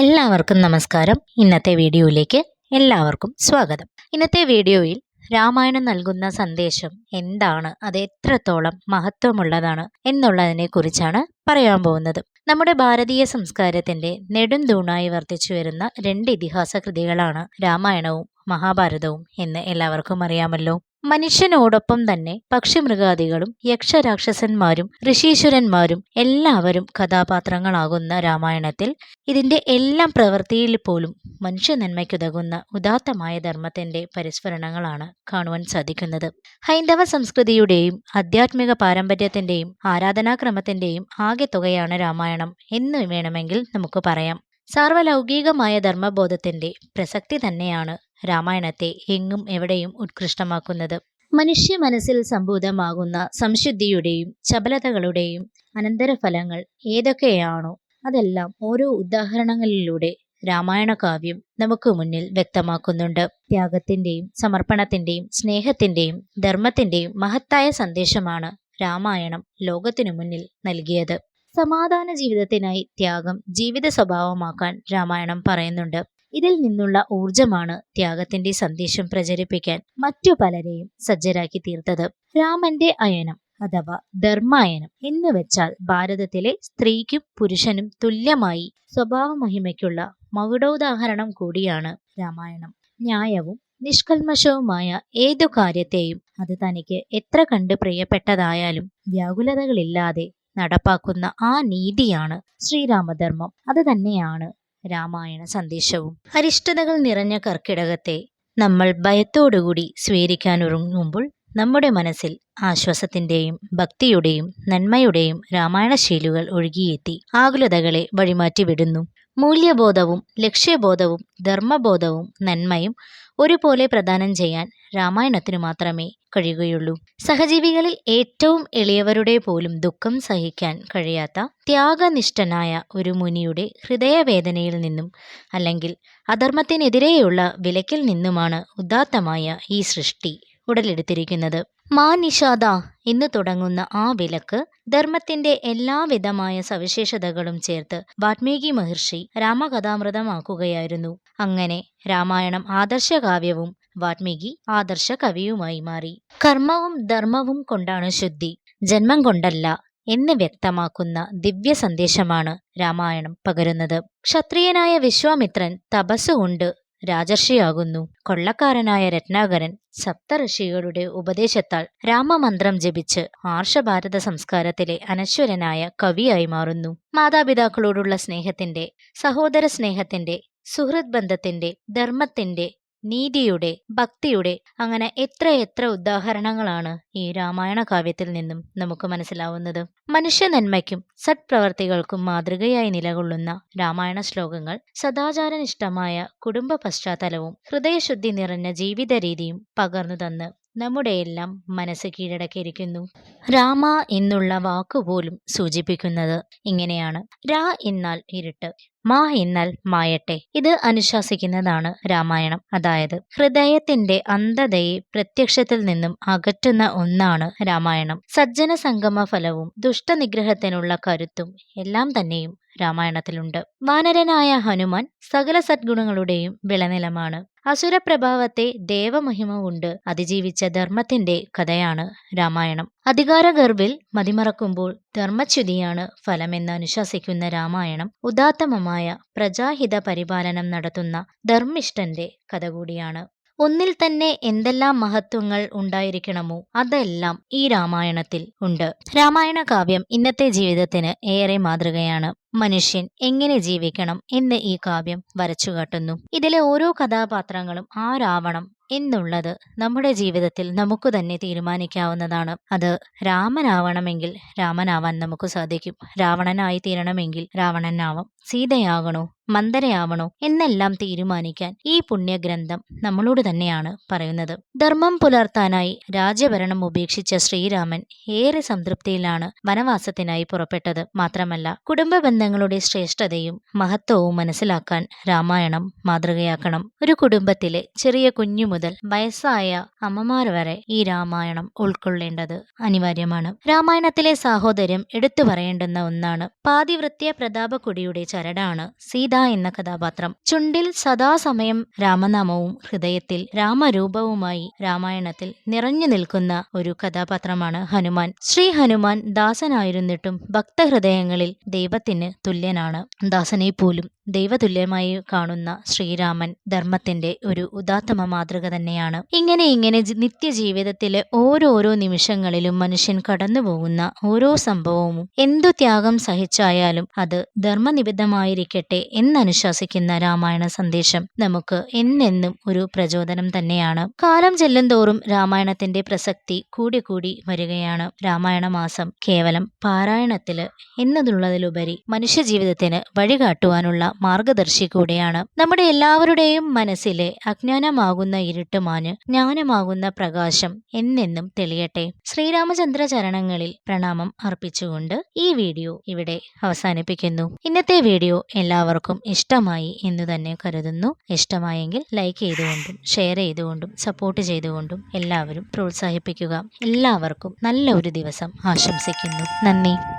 എല്ലാവർക്കും നമസ്കാരം. ഇന്നത്തെ വീഡിയോയിലേക്ക് എല്ലാവർക്കും സ്വാഗതം. ഇന്നത്തെ വീഡിയോയിൽ രാമായണം നൽകുന്ന സന്ദേശം എന്താണ്? അത് എത്രത്തോളം മഹത്വമുള്ളതാണ് എന്നുള്ളതിനെ കുറിച്ചാണ് പറയാൻ പോകുന്നത്. നമ്മുടെ ഭാരതീയ സംസ്കാരത്തിന്റെ നെടുംതൂണായി വർദ്ധിച്ചു വരുന്ന രണ്ട് ഇതിഹാസ കൃതികളാണ് രാമായണവും മഹാഭാരതവും എന്ന് എല്ലാവർക്കും അറിയാമല്ലോ. മനുഷ്യനോടൊപ്പം തന്നെ പക്ഷിമൃഗാദികളും യക്ഷരാക്ഷസന്മാരും ഋഷീശ്വരന്മാരും എല്ലാവരും കഥാപാത്രങ്ങളാകുന്ന രാമായണത്തിൽ ഇതിന്റെ എല്ലാം പ്രവൃത്തിയിൽ പോലും മനുഷ്യ നന്മയ്ക്കുതകുന്ന ഉദാത്തമായ ധർമ്മത്തിന്റെ പരിസ്മരണങ്ങളാണ് കാണുവാൻ സാധിക്കുന്നത്. ഹൈന്ദവ സംസ്കൃതിയുടെയും ആധ്യാത്മിക പാരമ്പര്യത്തിന്റെയും ആരാധനാക്രമത്തിന്റെയും ആകെ തുകയാണ് രാമായണം എന്ന് വേണമെങ്കിൽ നമുക്ക് പറയാം. സാർവലൗകികമായ ധർമ്മബോധത്തിന്റെ പ്രസക്തി തന്നെയാണ് രാമായണത്തെ എങ്ങും എവിടെയും ഉത്കൃഷ്ടമാക്കുന്നത്. മനുഷ്യ മനസ്സിൽ സംഭൂതമാകുന്ന സംശുദ്ധിയുടെയും ചപലതകളുടെയും അനന്തരഫലങ്ങൾ ഏതൊക്കെയാണോ അതെല്ലാം ഓരോ ഉദാഹരണങ്ങളിലൂടെ രാമായണ കാവ്യം നമുക്ക് മുന്നിൽ വ്യക്തമാക്കുന്നുണ്ട്. ത്യാഗത്തിന്റെയും സമർപ്പണത്തിന്റെയും സ്നേഹത്തിന്റെയും ധർമ്മത്തിന്റെയും മഹത്തായ സന്ദേശമാണ് രാമായണം ലോകത്തിനു മുന്നിൽ നൽകിയത്. സമാധാന ജീവിതത്തിനായി ത്യാഗം ജീവിത സ്വഭാവമാക്കാൻ രാമായണം പറയുന്നുണ്ട്. ഇതിൽ നിന്നുള്ള ഊർജമാണ് ത്യാഗത്തിന്റെ സന്ദേശം പ്രചരിപ്പിക്കാൻ മറ്റു പലരെയും സജ്ജരാക്കി തീർത്തത്. രാമന്റെ അയനം അഥവാ ധർമ്മായനം എന്ന് വെച്ചാൽ ഭാരതത്തിലെ സ്ത്രീക്കും പുരുഷനും തുല്യമായി സ്വഭാവമഹിമയ്ക്കുള്ള മകുടോദാഹരണം കൂടിയാണ് രാമായണം. ന്യായവും നിഷ്കൽമശവുമായ ഏതു കാര്യത്തെയും അത് തനിക്ക് എത്ര കണ്ട് പ്രിയപ്പെട്ടതായാലും വ്യാകുലതകളില്ലാതെ നടപ്പാക്കുന്ന ആ നീതിയാണ് ശ്രീരാമധർമ്മം. അത് തന്നെയാണ് രാമായണ സന്ദേശവും അരിഷ്ടതകൾ നിറഞ്ഞ കർക്കിടകത്തെ നമ്മൾ ഭയത്തോടുകൂടി സ്വീകരിക്കാനൊരുങ്ങുമ്പോൾ നമ്മുടെ മനസ്സിൽ ആശ്വാസത്തിന്റെയും ഭക്തിയുടെയും നന്മയുടെയും രാമായണശീലുകൾ ഒഴുകിയെത്തി. ആകുലതകളെ വഴിമാറ്റിവിടുന്നു. മൂല്യബോധവും ലക്ഷ്യബോധവും ധർമ്മബോധവും നന്മയും ഒരുപോലെ പ്രദാനം ചെയ്യാൻ രാമായണത്തിനു മാത്രമേ കഴിയുകയുള്ളൂ. സഹജീവികളിൽ ഏറ്റവും എളിയവരുടെ പോലും ദുഃഖം സഹിക്കാൻ കഴിയാത്ത ത്യാഗനിഷ്ഠനായ ഒരു മുനിയുടെ ഹൃദയവേദനയിൽ നിന്നും അല്ലെങ്കിൽ അധർമ്മത്തിനെതിരെയുള്ള വിലക്കിൽ നിന്നുമാണ് ഉദാത്തമായ ഈ സൃഷ്ടി ഉടലെടുത്തിരിക്കുന്നത്. മാ നിഷാദ എന്ന് തുടങ്ങുന്ന ആ വിലക്ക് ധർമ്മത്തിന്റെ എല്ലാവിധമായ സവിശേഷതകളും ചേർത്ത് വാത്മീകി മഹർഷി രാമകഥാമൃതമാക്കുകയായിരുന്നു. അങ്ങനെ രാമായണം ആദർശകാവ്യവും വാൽമീകി ആദർശ കവിയുമായി മാറി. കർമ്മവും ധർമ്മവും കൊണ്ടാണ് ശുദ്ധി. ജന്മം കൊണ്ടല്ല എന്ന് വ്യക്തമാക്കുന്ന ദിവ്യ സന്ദേശമാണ് രാമായണം പകരുന്നത്. ക്ഷത്രിയനായ വിശ്വാമിത്രൻ തപസ്സുകൊണ്ട് രാജർഷിയാകുന്നു. കൊള്ളക്കാരനായ രത്നാകരൻ സപ്തഋഷികളുടെ ഉപദേശത്താൽ രാമമന്ത്രം ജപിച്ച് ആർഷഭാരത സംസ്കാരത്തിലെ അനശ്വരനായ കവിയായി മാറുന്നു. മാതാപിതാക്കളോടുള്ള സ്നേഹത്തിന്റെ സഹോദര സ്നേഹത്തിന്റെ സുഹൃത് ബന്ധത്തിന്റെ ധർമ്മത്തിന്റെ നീതിയുടെ ഭക്തിയുടെ അങ്ങനെ എത്ര എത്ര ഉദാഹരണങ്ങളാണ് ഈ രാമായണ കാവ്യത്തിൽ നിന്നും നമുക്ക് മനസ്സിലാവുന്നത്. മനുഷ്യ നന്മയ്ക്കും സത്പ്രവർത്തികൾക്കും മാതൃകയായി നിലകൊള്ളുന്ന രാമായണ ശ്ലോകങ്ങൾ സദാചാരനിഷ്ഠമായ കുടുംബ പശ്ചാത്തലവും ഹൃദയശുദ്ധി നിറഞ്ഞ ജീവിത രീതിയും പകർന്നു തന്ന് നമ്മുടെയെല്ലാം മനസ്സ് കീഴടക്കിയിരിക്കുന്നു. രാമ എന്നുള്ള വാക്കുപോലും സൂചിപ്പിക്കുന്നത് ഇങ്ങനെയാണ്. രാ എന്നാൽ ഇരുട്ട് മാ എന്നാൽ മായട്ടെ. ഇത് അനുശാസിക്കുന്നതാണ് രാമായണം. അതായത് ഹൃദയത്തിന്റെ അന്ധതയെ പ്രത്യക്ഷത്തിൽ നിന്നും അകറ്റുന്ന ഒന്നാണ് രാമായണം. സജ്ജന സംഗമ ഫലവും ദുഷ്ടനിഗ്രഹത്തിനുള്ള കരുത്തും എല്ലാം തന്നെയും രാമായണത്തിലുണ്ട്. വാനരനായ ഹനുമാൻ സകല സദ്ഗുണങ്ങളുടെയും വിളനിലമാണ്. അസുരപ്രഭാവത്തെ ദേവമഹിമ കൊണ്ട് അതിജീവിച്ച ധർമ്മത്തിന്റെ കഥയാണ് രാമായണം. അധികാരഗർഭിൽ മതിമറക്കുമ്പോൾ ധർമ്മച്യുതിയാണ് ഫലമെന്ന് അനുശാസിക്കുന്ന രാമായണം ഉദാത്തമമായ പ്രജാഹിത പരിപാലനം നടത്തുന്ന ധർമ്മിഷ്ഠന്റെ കഥ കൂടിയാണ്. ഒന്നിൽ തന്നെ എന്തെല്ലാം മഹത്വങ്ങൾ ഉണ്ടായിരിക്കണമോ അതെല്ലാം ഈ രാമായണത്തിൽ ഉണ്ട്. രാമായണ കാവ്യം ഇന്നത്തെ ജീവിതത്തിന് ഏറെ മാതൃകയാണ്. മനുഷ്യൻ എങ്ങനെ ജീവിക്കണം എന്ന് ഈ കാവ്യം വരച്ചുകാട്ടുന്നു ഇതിലെ ഓരോ കഥാപാത്രങ്ങളും ആരാവണം എന്നുള്ളത് നമ്മുടെ ജീവിതത്തിൽ നമുക്ക് തന്നെ തീരുമാനിക്കാവുന്നതാണ്. അത് രാമനാവണമെങ്കിൽ രാമനാവാൻ നമുക്ക് സാധിക്കും. രാവണനായി തീരണമെങ്കിൽ രാവണനാവാം. സീതയാകണോ മന്ദരയാവണോ എന്നെല്ലാം തീരുമാനിക്കാൻ ഈ പുണ്യഗ്രന്ഥം നമ്മളോട് തന്നെയാണ് പറയുന്നത്. ധർമ്മം പുലർത്താനായി രാജ്യഭരണം ഉപേക്ഷിച്ച ശ്രീരാമൻ ഏറെ സംതൃപ്തിയിലാണ് വനവാസത്തിനായി പുറപ്പെട്ടത്. മാത്രമല്ല കുടുംബ ബന്ധങ്ങളുടെ ശ്രേഷ്ഠതയും മഹത്വവും മനസ്സിലാക്കാൻ രാമായണം മാതൃകയാക്കണം. ഒരു കുടുംബത്തിലെ ചെറിയ കുഞ്ഞു മുതൽ വയസ്സായ അമ്മമാർ വരെ ഈ രാമായണം ഉൾക്കൊള്ളേണ്ടത് അനിവാര്യമാണ്. രാമായണത്തിലെ സാഹോദര്യം എടുത്തു പറയേണ്ടുന്ന ഒന്നാണ്. പാതിവൃത്യ പ്രതാപക്കുടിയുടെ ചരടാണ് സീത എന്ന കഥാപാത്രം. ചുണ്ടിൽ സദാസമയം രാമനാമവും ഹൃദയത്തിൽ രാമരൂപവുമായി രാമായണത്തിൽ നിറഞ്ഞു നിൽക്കുന്ന ഒരു കഥാപാത്രമാണ് ഹനുമാൻ. ശ്രീ ഹനുമാൻ ദാസനായിരുന്നിട്ടും ഭക്തഹൃദയങ്ങളിൽ ദൈവത്തിന് തുല്യനാണ്. ദാസനെ പോലും ദൈവതുല്യമായി കാണുന്ന ശ്രീരാമൻ ധർമ്മത്തിന്റെ ഒരു ഉദാത്തമ മാതൃക തന്നെയാണ്. ഇങ്ങനെ ഇങ്ങനെ നിത്യജീവിതത്തിലെ ഓരോരോ നിമിഷങ്ങളിലും മനുഷ്യൻ കടന്നുപോകുന്ന ഓരോ സംഭവവും എന്തു ത്യാഗം സഹിച്ചായാലും അത് ധർമ്മനിബിദ്ധമായിരിക്കട്ടെ എന്നനുശാസിക്കുന്ന രാമായണ സന്ദേശം നമുക്ക് എന്നെന്നും ഒരു പ്രചോദനം തന്നെയാണ്. കാലം ചെല്ലുന്തോറും രാമായണത്തിന്റെ പ്രസക്തി കൂടി കൂടി വരികയാണ്. രാമായണ മാസം കേവലം പാരായണത്തിൽ എന്നതുള്ളതിലുപരി മനുഷ്യജീവിതത്തിന് വഴികാട്ടുവാനുള്ള മാർഗദർശി കൂടെയാണ്. നമ്മുടെ എല്ലാവരുടെയും മനസ്സിലെ അജ്ഞാനമാകുന്ന ഇരുട്ടുമാന് ജ്ഞാനമാകുന്ന പ്രകാശം എന്നെന്നും തെളിയട്ടെ. ശ്രീരാമചന്ദ്ര ചരണങ്ങളിൽ പ്രണാമം അർപ്പിച്ചുകൊണ്ട് ഈ വീഡിയോ ഇവിടെ അവസാനിപ്പിക്കുന്നു. ഇന്നത്തെ വീഡിയോ എല്ലാവർക്കും ഇഷ്ടമായി എന്ന് തന്നെ കരുതുന്നു. ഇഷ്ടമായെങ്കിൽ ലൈക്ക് ചെയ്തുകൊണ്ടും ഷെയർ ചെയ്തുകൊണ്ടും സപ്പോർട്ട് ചെയ്തുകൊണ്ടും എല്ലാവരും പ്രോത്സാഹിപ്പിക്കുക. എല്ലാവർക്കും നല്ല ഒരു ദിവസം ആശംസിക്കുന്നു. നന്ദി.